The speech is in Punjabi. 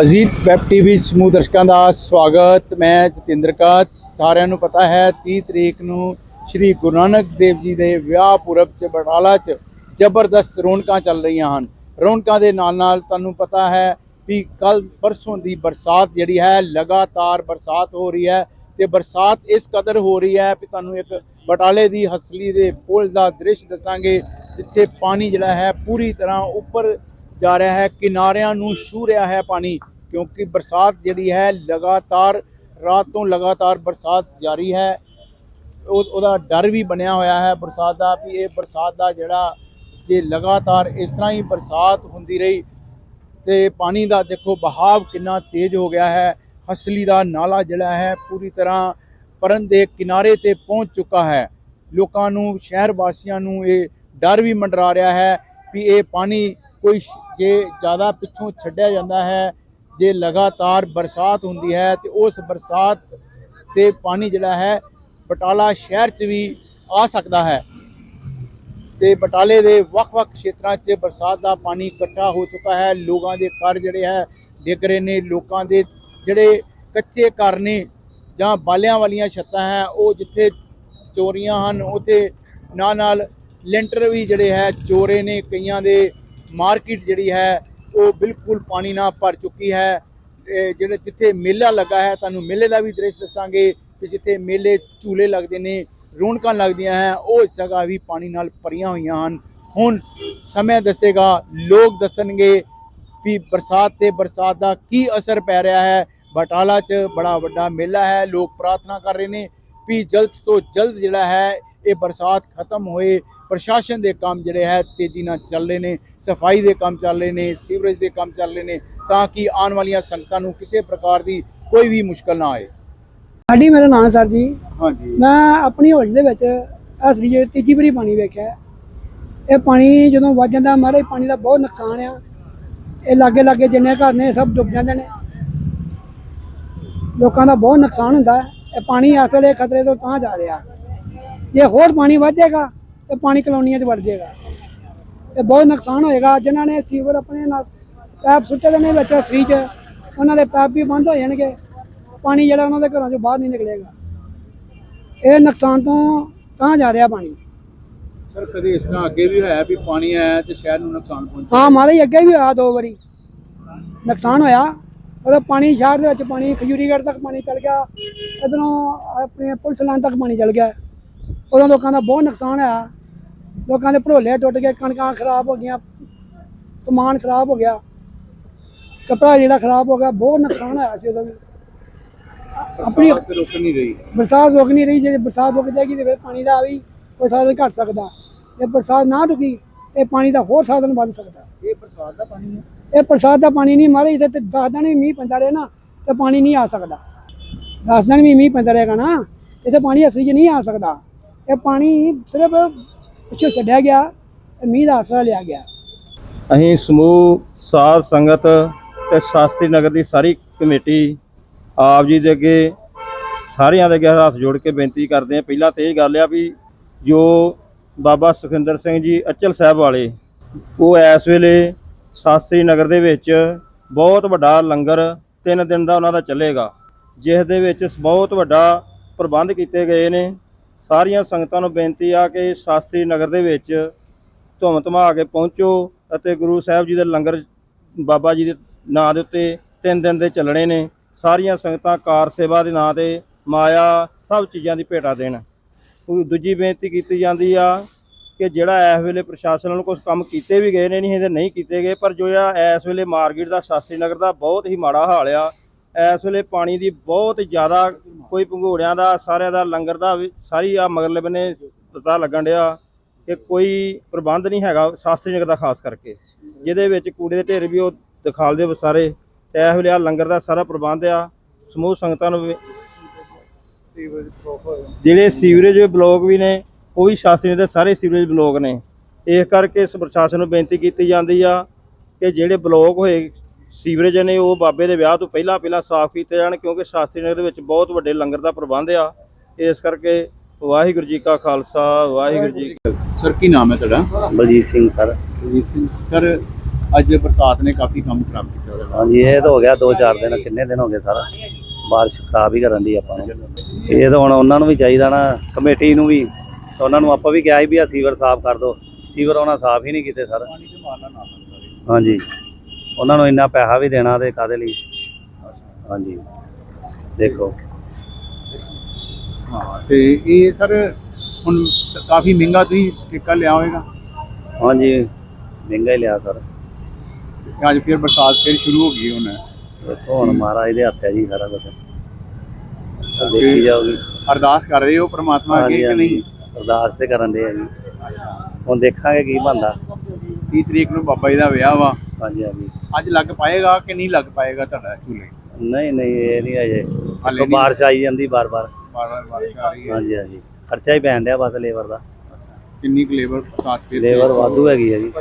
ਅਜੀਤ ਵੈਬ ਟੀਵੀ ਸਮੂਹ ਦਰਸ਼ਕਾਂ ਦਾ ਸਵਾਗਤ। ਮੈਂ ਜਤਿੰਦਰ ਕਾਤ ਸਾਰਿਆਂ ਨੂੰ ਪਤਾ ਹੈ 30 ਤਰੀਕ ਨੂੰ ਸ੍ਰੀ ਗੁਰੂ ਨਾਨਕ ਦੇਵ ਜੀ ਦੇ ਵਿਆਹ ਪੁਰਬ ਚ, ਬਟਾਲਾ ਚ ਜ਼ਬਰਦਸਤ ਰੌਣਕਾਂ ਚੱਲ ਰਹੀਆਂ ਹਨ। ਰੌਣਕਾਂ ਦੇ ਨਾਲ ਨਾਲ ਤੁਹਾਨੂੰ ਪਤਾ ਹੈ ਵੀ ਕੱਲ ਪਰਸੋਂ ਦੀ ਬਰਸਾਤ ਜਿਹੜੀ ਹੈ, ਲਗਾਤਾਰ ਬਰਸਾਤ ਹੋ ਰਹੀ ਹੈ ਤੇ ਬਰਸਾਤ ਇਸ ਕਦਰ ਹੋ ਰਹੀ ਹੈ ਕਿ ਤੁਹਾਨੂੰ ਇੱਕ ਬਟਾਲੇ ਦੀ ਹਸਲੀ ਦੇ ਪੁਲ ਦਾ ਦ੍ਰਿਸ਼ ਦੱਸਾਂਗੇ, ਜਿੱਥੇ ਪਾਣੀ ਜਿਹੜਾ ਹੈ ਪੂਰੀ ਤਰ੍ਹਾਂ ਉੱਪਰ ਜਾ ਰਿਹਾ ਹੈ, ਕਿਨਾਰਿਆਂ ਨੂੰ ਛੂ ਰਿਹਾ ਹੈ ਪਾਣੀ, ਕਿਉਂਕਿ ਬਰਸਾਤ ਜਿਹੜੀ ਹੈ ਲਗਾਤਾਰ, ਰਾਤ ਤੋਂ ਲਗਾਤਾਰ ਬਰਸਾਤ ਜਾਰੀ ਹੈ। ਉਹ, ਉਹਦਾ ਡਰ ਵੀ ਬਣਿਆ ਹੋਇਆ ਹੈ ਬਰਸਾਤ ਦਾ, ਵੀ ਇਹ ਬਰਸਾਤ ਦਾ ਜਿਹੜਾ ਜੇ ਲਗਾਤਾਰ ਇਸ ਤਰ੍ਹਾਂ ਹੀ ਬਰਸਾਤ ਹੁੰਦੀ ਰਹੀ, ਤੇ ਪਾਣੀ ਦਾ ਦੇਖੋ ਬਹਾਵ ਕਿੰਨਾ ਤੇਜ਼ ਹੋ ਗਿਆ ਹੈ। ਹਸਲੀ ਦਾ ਨਾਲਾ ਜਿਹੜਾ ਹੈ ਪੂਰੀ ਤਰ੍ਹਾਂ ਪਰਨ ਦੇ ਕਿਨਾਰੇ ਤੇ ਪਹੁੰਚ ਚੁੱਕਾ ਹੈ। ਲੋਕਾਂ ਨੂੰ, ਸ਼ਹਿਰ ਵਾਸੀਆਂ ਨੂੰ ਇਹ ਡਰ ਵੀ ਮੰਡਰਾ ਰਿਹਾ ਹੈ ਵੀ ਇਹ ਪਾਣੀ ਕੋਈ ਜੇ ਜ਼ਿਆਦਾ ਪਿੱਛੋਂ ਛੱਡਿਆ ਜਾਂਦਾ ਹੈ, ਜੇ ਲਗਾਤਾਰ ਬਰਸਾਤ ਹੁੰਦੀ ਹੈ ਤੇ ਉਸ ਬਰਸਾਤ ਤੇ ਪਾਣੀ ਜਿਹੜਾ ਹੈ ਬਟਾਲਾ ਸ਼ਹਿਰ 'ਚ ਵੀ ਆ ਸਕਦਾ ਹੈ। ਤੇ ਬਟਾਲੇ ਦੇ ਵੱਖ-ਵੱਖ ਖੇਤਰਾਂ 'ਚ ਬਰਸਾਤ ਦਾ ਪਾਣੀ ਇਕੱਠਾ ਹੋ ਚੁੱਕਾ ਹੈ। ਲੋਕਾਂ ਦੇ ਘਰ ਜਿਹੜੇ ਹੈ, ਡਿੱਗ ਰਹੇ ਨੇ। ਲੋਕਾਂ ਦੇ ਜਿਹੜੇ ਕੱਚੇ ਘਰ ਨੇ ਜਾਂ ਬਾਲਿਆਂ ਵਾਲੀਆਂ ਛੱਤਾਂ ਹੈ, ਉਹ ਜਿੱਥੇ ਚੋਰੀਆਂ ਹਨ, ਉੱਥੇ ਨਾਲ ਨਾਲ ਲੈਂਟਰ ਵੀ ਜਿਹੜੇ ਹੈ, ਚੋਰੇ ਨੇ ਕਈਆਂ ਦੇ। ਮਾਰਕੀਟ ਜਿਹੜੀ ਹੈ, ਉਹ ਬਿਲਕੁਲ ਪਾਣੀ ਨਾਲ ਭਰ ਚੁੱਕੀ ਹੈ। ਇਹ ਜਿਹੜੇ ਜਿੱਥੇ ਮੇਲਾ ਲੱਗਾ ਹੈ, ਤੁਹਾਨੂੰ ਮੇਲੇ ਦਾ ਵੀ ਦ੍ਰਿਸ਼ ਦੱਸਾਂਗੇ ਕਿ ਜਿੱਥੇ ਮੇਲੇ ਝੂਲੇ ਲੱਗਦੇ ਨੇ, ਰੌਣਕਾਂ ਲੱਗਦੀਆਂ ਹੈ, ਉਹ ਜਗ੍ਹਾ ਵੀ ਪਾਣੀ ਨਾਲ ਭਰੀਆਂ ਹੋਈਆਂ ਹਨ। ਹੁਣ ਸਮੇਂ ਦੱਸੇਗਾ, ਲੋਕ ਦੱਸਣਗੇ ਵੀ ਬਰਸਾਤ ਤੇ ਬਰਸਾਤ ਦਾ ਕੀ ਅਸਰ ਪੈ ਰਿਹਾ ਹੈ। ਬਟਾਲਾ 'ਚ ਬੜਾ ਵੱਡਾ ਮੇਲਾ ਹੈ, ਲੋਕ ਪ੍ਰਾਰਥਨਾ ਕਰ ਰਹੇ ਨੇ ਵੀ ਜਲਦ ਤੋਂ ਜਲਦ ਜਿਹੜਾ ਹੈ, ਇਹ ਬਰਸਾਤ ਖਤਮ ਹੋਏ। ਪ੍ਰਸ਼ਾਸਨ ਦੇ ਕੰਮ ਜਿਹੜੇ ਹੈ ਤੇਜ਼ੀ ਨਾਲ ਚੱਲ ਰਹੇ ਨੇ ਸਫ਼ਾਈ ਦੇ ਕੰਮ ਚੱਲ ਰਹੇ ਨੇ ਸੀਵਰੇਜ ਦੇ ਕੰਮ ਚੱਲ ਰਹੇ ਨੇ ਤਾਂ ਕਿ ਆਉਣ ਵਾਲੀਆਂ ਸੰਗਤਾਂ ਨੂੰ ਕਿਸੇ ਪ੍ਰਕਾਰ ਦੀ ਕੋਈ ਵੀ ਮੁਸ਼ਕਲ ਨਾ ਆਏ। ਸਾਡੀ ਮੇਰਾ ਨਾਮ ਸਰ ਜੀ। ਹਾਂਜੀ। ਮੈਂ ਆਪਣੀ ਹੋਸ਼ ਦੇ ਵਿੱਚ ਅਸਲੀ ਜੇ ਤੀਜੀ ਵਾਰੀ ਪਾਣੀ ਵੇਖਿਆ। ਇਹ ਪਾਣੀ ਜਦੋਂ ਵੱਜ ਜਾਂਦਾ ਮਾਰੇ ਪਾਣੀ ਦਾ ਬਹੁਤ ਨੁਕਸਾਨ ਆ। ਇਹ ਲਾਗੇ ਲਾਗੇ ਜਿੰਨੇ ਘਰ ਨੇ ਸਭ ਡੁੱਬ ਜਾਂਦੇ ਨੇ। ਲੋਕਾਂ ਦਾ ਬਹੁਤ ਨੁਕਸਾਨ ਹੁੰਦਾ। ਇਹ ਪਾਣੀ ਇਸ ਵੇਲੇ ਖਤਰੇ ਤੋਂ ਤਾਂ ਜਾ ਰਿਹਾ। ਜੇ ਹੋਰ ਪਾਣੀ ਵਧੇਗਾ ਤੇ ਪਾਣੀ ਕਲੋਨੀਆਂ 'ਚ ਵੜ ਜਾਏਗਾ। ਇਹ ਬਹੁਤ ਨੁਕਸਾਨ ਹੋਏਗਾ। ਜਿਨ੍ਹਾਂ ਨੇ ਸੀਵਰ ਆਪਣੇ ਨਾਲ ਪੈਪ ਸੁੱਟੇ ਦੇ ਨੇ ਵਿੱਚ ਫ੍ਰੀ 'ਚ ਉਹਨਾਂ ਦੇ ਪੈਪ ਵੀ ਬੰਦ ਹੋ ਜਾਣਗੇ। ਪਾਣੀ ਜਿਹੜਾ ਉਹਨਾਂ ਦੇ ਘਰਾਂ 'ਚੋਂ ਬਾਹਰ ਨਹੀਂ ਨਿਕਲੇਗਾ। ਇਹ ਨੁਕਸਾਨ ਤੋਂ ਤਾਂ ਜਾ ਰਿਹਾ ਪਾਣੀ। ਸਰ ਕਦੇ ਇਸ ਤਰ੍ਹਾਂ ਅੱਗੇ ਵੀ ਹੋਇਆ ਵੀ ਪਾਣੀ ਆਇਆ ਤੇ ਸ਼ਹਿਰ ਨੂੰ ਨੁਕਸਾਨ ਪਹੁੰਚਿਆ? ਹਾਂ ਮਾਰੇ ਅੱਗੇ ਵੀ ਹੋਇਆ ਦੋ ਵਾਰੀ। ਨੁਕਸਾਨ ਹੋਇਆ। ਉਹਦਾ ਪਾਣੀ ਸ਼ਹਿਰ ਦੇ ਵਿੱਚ ਪਾਣੀ ਖਜੂਰੀਗੜ੍ਹ ਤੱਕ ਪਾਣੀ ਚਲ ਗਿਆ। ਇਧਰੋਂ ਆਪਣੇ ਪੁਲਿਸ ਲਾਈਨ ਤੱਕ ਪਾਣੀ ਚਲ ਗਿਆ। ਉਦੋਂ ਲੋਕਾਂ ਦਾ ਬਹੁਤ ਨੁਕਸਾਨ ਹੋਇਆ। ਲੋਕਾਂ ਦੇ ਭਰੋਲੇ ਟੁੱਟ ਗਏ ਕਣਕਾਂ ਖਰਾਬ ਹੋ ਗਈਆਂ ਸਮਾਨ ਖਰਾਬ ਹੋ ਗਿਆ ਕਪੜਾ ਜਿਹੜਾ ਖਰਾਬ ਹੋ ਗਿਆ ਬਹੁਤ ਨੁਕਸਾਨ ਹੋਇਆ ਸੀ ਉਦੋਂ ਆਪਣੀ ਬਰਸਾਤ ਰੁਕ ਨਹੀਂ ਰਹੀ। ਬਰਸਾਤ ਰੁਕ ਨਹੀਂ ਰਹੀ ਜੇ ਬਰਸਾਤ ਰੁਕ ਜਾਏਗੀ ਤੇ ਫਿਰ ਪਾਣੀ ਦਾ ਵੀ ਕੋਈ ਸਾਧਨ ਘਟ ਸਕਦਾ। ਜੇ ਬਰਸਾਤ ਨਾ ਰੁਕੀ ਇਹ ਪਾਣੀ ਦਾ ਹੋਰ ਸਾਧਨ ਬਣ ਸਕਦਾ। ਇਹ ਬਰਸਾਤ ਦਾ ਪਾਣੀ ਹੈ? ਇਹ ਬਰਸਾਤ ਦਾ ਪਾਣੀ ਨਹੀਂ ਮਾਰੇ ਇੱਥੇ ਤੇ ਦਸ ਦਿਨ ਵੀ ਮੀਂਹ ਪੈਂਦਾ ਰਹੇ ਨਾ ਤੇ ਪਾਣੀ ਨਹੀਂ ਆ ਸਕਦਾ। ਦਸ ਦਿਨ ਵੀ ਮੀਂਹ ਪੈਂਦਾ ਰਹੇਗਾ ਨਾ ਇੱਥੇ ਪਾਣੀ ਅਸਲੀ ਨਹੀਂ ਆ ਸਕਦਾ। ਇਹ ਪਾਣੀ ਸਿਰਫ ਪਿੱਛੋਂ ਛੱਡਿਆ ਗਿਆ ਤੇ ਮੀਂਹ ਦਾ ਆਸਰਾ ਲਿਆ ਗਿਆ। ਅਸੀਂ ਸਮੂਹ, ਸਾਧ ਸੰਗਤ ਤੇ ਸ਼ਾਸਤਰੀ ਨਗਰ ਦੀ ਸਾਰੀ ਕਮੇਟੀ ਆਪ ਜੀ ਦੇ ਅੱਗੇ ਸਾਰਿਆਂ ਦੇ ਅੱਗੇ ਹੱਥ ਜੋੜ ਕੇ ਬੇਨਤੀ ਕਰਦੇ ਹਾਂ। ਪਹਿਲਾਂ ਤੇ ਇਹ ਗੱਲ ਆ ਵੀ ਜੋ ਬਾਬਾ ਸੁਖਿੰਦਰ ਸਿੰਘ ਜੀ ਅਚਲ ਸਾਹਿਬ ਵਾਲੇ, ਉਹ ਇਸ ਵੇਲੇ ਸ਼ਾਸਤਰੀ ਨਗਰ ਦੇ ਵਿੱਚ ਬਹੁਤ ਵੱਡਾ ਲੰਗਰ ਤਿੰਨ ਦਿਨ ਦਾ ਉਹਨਾਂ ਦਾ ਚੱਲੇਗਾ, ਜਿਸ ਦੇ ਵਿੱਚ ਬਹੁਤ ਵੱਡਾ ਪ੍ਰਬੰਧ ਕੀਤੇ ਗਏ ਨੇ। ਸਾਰੀਆਂ ਸੰਗਤਾਂ ਨੂੰ ਬੇਨਤੀ ਆ ਕਿ ਸ਼ਾਸਤਰੀ ਨਗਰ ਦੇ ਵਿੱਚ ਧੁੰਮ ਧਮਾ ਕੇ ਪਹੁੰਚੋ ਅਤੇ ਗੁਰੂ ਸਾਹਿਬ ਜੀ ਦੇ ਲੰਗਰ ਬਾਬਾ ਜੀ ਦੇ ਨਾਂ ਦੇ ਉੱਤੇ ਤਿੰਨ ਦਿਨ ਦੇ ਚੱਲਣੇ ਨੇ। ਸਾਰੀਆਂ ਸੰਗਤਾਂ ਕਾਰ ਸੇਵਾ ਦੇ ਨਾਂ ਤੇ ਮਾਇਆ ਸਭ ਚੀਜ਼ਾਂ ਦੀ ਭੇਟਾ ਦੇਣ। ਦੂਜੀ ਬੇਨਤੀ ਕੀਤੀ ਜਾਂਦੀ ਆ ਕਿ ਜਿਹੜਾ ਇਸ ਵੇਲੇ ਪ੍ਰਸ਼ਾਸਨ ਨੂੰ ਕੁਝ ਕੰਮ ਕੀਤੇ ਵੀ ਗਏ ਨੇ, ਨਹੀਂ ਇਹਦੇ ਨਹੀਂ ਕੀਤੇ ਗਏ, ਪਰ ਜੋ ਆ ਇਸ ਵੇਲੇ ਮਾਰਕੀਟ ਦਾ, ਸ਼ਾਸਤਰੀ ਨਗਰ ਦਾ ਬਹੁਤ ਹੀ ਮਾੜਾ ਹਾਲ ਆ। ਇਸ ਵੇਲੇ ਪਾਣੀ ਦੀ ਬਹੁਤ ਜ਼ਿਆਦਾ ਕੋਈ ਭੰਗੋੜਿਆਂ ਦਾ, ਸਾਰਿਆਂ ਦਾ, ਲੰਗਰ ਦਾ ਵੀ ਸਾਰੀ ਆ ਮਗਰਲੇ ਬੰਨੇ ਪਤਾ ਲੱਗਣ ਡਿਆ ਕਿ ਕੋਈ ਪ੍ਰਬੰਧ ਨਹੀਂ ਹੈਗਾ ਸ਼ਾਸਤਰੀ ਨਗਰ ਦਾ ਖਾਸ ਕਰਕੇ। ਜਿਹਦੇ ਵਿੱਚ ਕੂੜੇ ਦੇ ਢੇਰ ਵੀ ਉਹ ਦਿਖਾਲਦੇ ਸਾਰੇ ਤੇ ਇਸ ਵੇਲੇ ਆ ਲੰਗਰ ਦਾ ਸਾਰਾ ਪ੍ਰਬੰਧ ਆ। ਸਮੂਹ ਸੰਗਤਾਂ ਨੂੰ ਵੀ- ਜਿਹੜੇ ਸੀਵਰੇਜ ਬਲੋਕ ਵੀ ਨੇ, ਉਹ ਵੀ ਸ਼ਾਸਤਰੀ ਦੇ ਸਾਰੇ ਸੀਵਰੇਜ ਬਲੋਕ ਨੇ। ਇਸ ਕਰਕੇ ਇਸ ਪ੍ਰਸ਼ਾਸਨ ਨੂੰ ਬੇਨਤੀ ਕੀਤੀ ਜਾਂਦੀ ਆ ਕਿ ਜਿਹੜੇ ਬਲੋਕ ਹੋਏ ਸੀਵਰੇਜ ਨੇ ਉਹ ਬਾਬੇ ਦੇ ਵਿਆਹ ਤੋਂ ਪਹਿਲਾਂ ਪਹਿਲਾਂ ਸਾਫ਼ ਕੀਤੇ ਜਾਣ ਕਿਉਂਕਿ ਸ਼ਾਸਤਰੀ ਨਗਰ ਦੇ ਵਿੱਚ ਬਹੁਤ ਵੱਡੇ ਲੰਗਰ ਦਾ ਪ੍ਰਬੰਧ ਆ। ਇਸ ਕਰਕੇ ਵਾਹਿਗੁਰੂ ਜੀ ਕਾ ਖਾਲਸਾ ਵਾਹਿਗੁਰੂ ਜੀ ਸਰ ਕੀ ਨਾਮ ਹੈ ਤੁਹਾਡਾ? ਬਲਜੀਤ ਸਿੰਘ ਸਰ। ਜੀ ਸਿੰਘ। ਸਰ ਅੱਜ ਬਰਸਾਤ ਨੇ ਕਾਫੀ ਕੰਮ ਖਰਾਬ ਕੀਤਾ ਹਾਂਜੀ ਇਹ ਤਾਂ ਹੋ ਗਿਆ 2-4 ਦਿਨ ਕਿੰਨੇ ਦਿਨ ਹੋ ਗਏ ਸਾਰਾ? ਬਾਰਿਸ਼ ਖਰਾਬ ਹੀ ਕਰਨ ਦੀ ਆਪਾਂ ਨੂੰ। ਇਹ ਤਾਂ ਹੁਣ ਉਹਨਾਂ ਨੂੰ ਵੀ ਚਾਹੀਦਾ ਨਾ ਕਮੇਟੀ ਨੂੰ ਵੀ। ਤਾਂ ਉਹਨਾਂ ਨੂੰ ਆਪਾਂ ਵੀ ਕਿਹਾ ਸੀ ਵੀ ਆ ਸੀਵਰ ਸਾਫ਼ ਕਰ ਦਿਓ। ਸੀਵਰ ਉਹਨਾਂ ਸਾਫ਼ ਹੀ ਨਹੀਂ ਕੀਤੇ ਸਾਰੇ। ਹਾਂਜੀ। ਉਹਨਾਂ ਨੂੰ ਇੰਨਾ ਪੈਸਾ ਵੀ ਦੇਣਾ ਤੇ ਕਾਦੇ ਲਈ? ਹਾਂਜੀ। ਦੇਖੋ। ਹਾਂ ਤੇ ਇਹ ਸਰ ਹੁਣ ਕਾਫੀ ਮਹਿੰਗਾ ਤੁਸੀਂ ਠੇਕਾ ਲਿਆ ਹੋਵੇਗਾ। ਹਾਂਜੀ ਮਹਿੰਗਾ ਹੀ ਲਿਆ ਸਰ। ਅੱਜ ਫਿਰ ਬਰਸਾਤ ਫਿਰ ਸ਼ੁਰੂ ਹੋ ਗਈ ਹੁਣ। ਦੇਖੋ ਹੁਣ ਮਹਾਰਾਜ ਦੇ ਹੱਥ ਹੈ ਜੀ ਸਾਰਾ ਕੁਝ ਦੇਖੀ ਜਾਊਗੀ। ਅਰਦਾਸ ਕਰ ਰਹੇ ਹੋ ਪ੍ਰਮਾਤਮਾ ਅੱਗੇ ਕਿ। ਨਹੀਂ? ਅਰਦਾਸ ਤੇ ਕਰਨ ਦੇ ਆ ਜੀ। ਹੁਣ ਦੇਖਾਂਗੇ ਕੀ ਬਣਦਾ। 30 ਤਰੀਕ ਨੂੰ ਬਾਬਾ ਜੀ ਦਾ ਵਿਆਹ ਵਾ। ਹਾਂਜੀ ਹਾਂਜੀ। ਅੱਜ ਲੱਗ ਪਾਏਗਾ ਕਿ ਨਹੀਂ ਲੱਗ ਪਾਏਗਾ ਤੁਹਾਡਾ ਝੂਲੇ ਨਹੀਂ ਨਹੀਂ ਇਹ ਨਹੀਂ ਅਜੇ ਹਾਲੇ ਨਹੀਂ। ਬਾਰਿਸ਼ ਆਈ ਜਾਂਦੀ ਬਾਰ-ਬਾਰ ਬਾਰਾਂ ਬਾਰਿਸ਼ ਆ ਰਹੀ ਹੈ। ਹਾਂਜੀ ਹਾਂਜੀ। ਖਰਚਾ ਹੀ ਪੈਣ ਡਿਆ ਬਸ ਲੇਬਰ ਦਾ। ਕਿੰਨੀ ਕੁ ਲੇਬਰ ਬਰਸਾਤ ਫਿਰ ਲੇਬਰ ਵਾਧੂ ਹੈਗੀ ਹੈ ਜੀ।